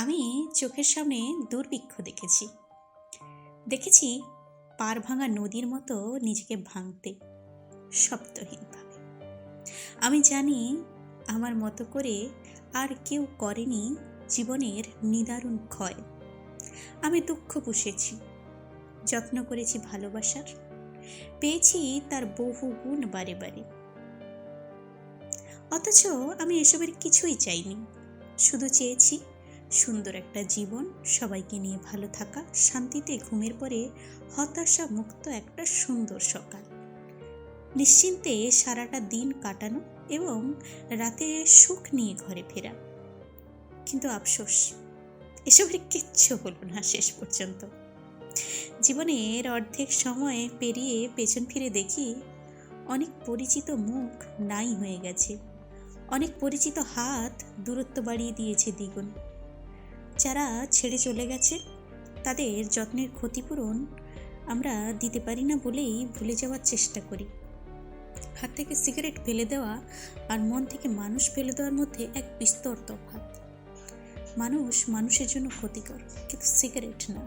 আমি চোখের সামনে দুর্ভিক্ষ দেখেছি। দেখেছি পার ভাঙা নদীর মতো নিজেকে ভাঙতে, শব্দহীনভাবে। আমি জানি আমার মতো করে আর কেউ করেনি জীবনের নিদারুণ ক্ষয়। আমি দুঃখ পুষেছি, যত্ন করেছি ভালোবাসার, পেয়েছি তার বহু গুণ বারে বারে। অথচ আমি এসবের কিছুই চাইনি, শুধু চেয়েছি সুন্দর একটা জীবন, সবাইকে নিয়ে ভালো থাকা, শান্তিতে ঘুমের পরে হতাশা মুক্ত একটা সুন্দর সকাল। নিশ্চিন্তে সারাটা দিন কাটানো এবং রাতে সুখ নিয়ে ঘরে ফেরা। কিন্তু আফসোস, এসবের কিচ্ছু হলো না শেষ পর্যন্ত। জীবনের অর্ধেক সময় পেরিয়ে পেছন ফিরে দেখি, অনেক পরিচিত মুখ নাই হয়ে গেছে। অনেক পরিচিত হাত দূরত্ব বাড়িয়ে দিয়েছে দ্বিগুণ। যারা ছেড়ে চলে গেছে। তাদের যত্নের ক্ষতিপূরণ আমরা দিতে পারি না বলেই ভুলে যাওয়ার চেষ্টা করি। হাত থেকে সিগারেট ফেলে দেওয়া আর মন থেকে মানুষ ফেলে দেওয়ার মধ্যে এক বিস্তর তফাৎ। মানুষ মানুষের জন্য ক্ষতিকর, কিন্তু সিগারেট না।